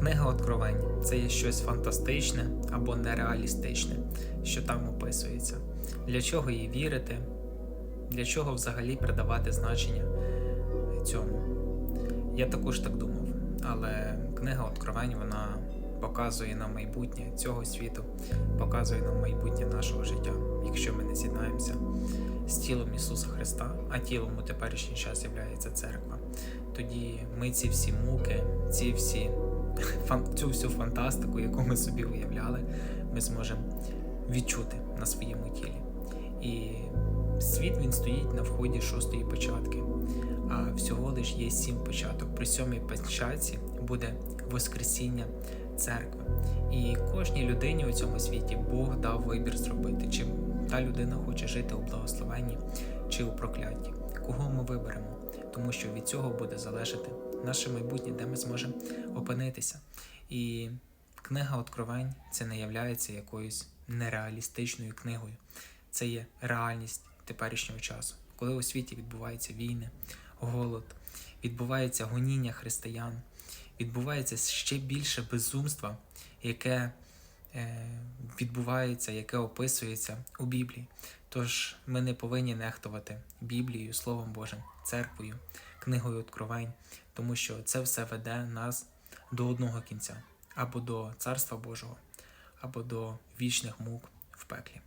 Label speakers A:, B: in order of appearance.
A: Книга Откровень це є щось фантастичне або нереалістичне, що там описується. Для чого їй вірити? Для чого взагалі придавати значення цьому? Я також так думав, але книга Откровень вона показує нам майбутнє цього світу, показує нам майбутнє нашого життя, якщо ми не з'єднаємося з тілом Ісуса Христа, а тілом у теперішній час є церква. Тоді ми ці всі муки, ці всі цю всю фантастику, яку ми собі уявляли, ми зможемо відчути на своєму тілі. І світ він стоїть на вході шостої початки, а всього лиш є сім початок. При сьомій початці буде Воскресіння церкви. І кожній людині у цьому світі Бог дав вибір зробити, чи та людина хоче жити у благословенні чи у прокляті. Кого ми виберемо? Тому що від цього буде залежати наше майбутнє, де ми зможемо опинитися. І книга Откровень це не являється якоюсь нереалістичною книгою. Це є реальність теперішнього часу, коли у світі відбуваються війни, голод, відбувається гоніння християн, відбувається ще більше безумства, яке відбувається, яке описується у Біблії. Тож ми не повинні нехтувати Біблією, Словом Божим, церквою, книгою Откровень, тому що це все веде нас до одного кінця або до Царства Божого, або до вічних мук в пеклі.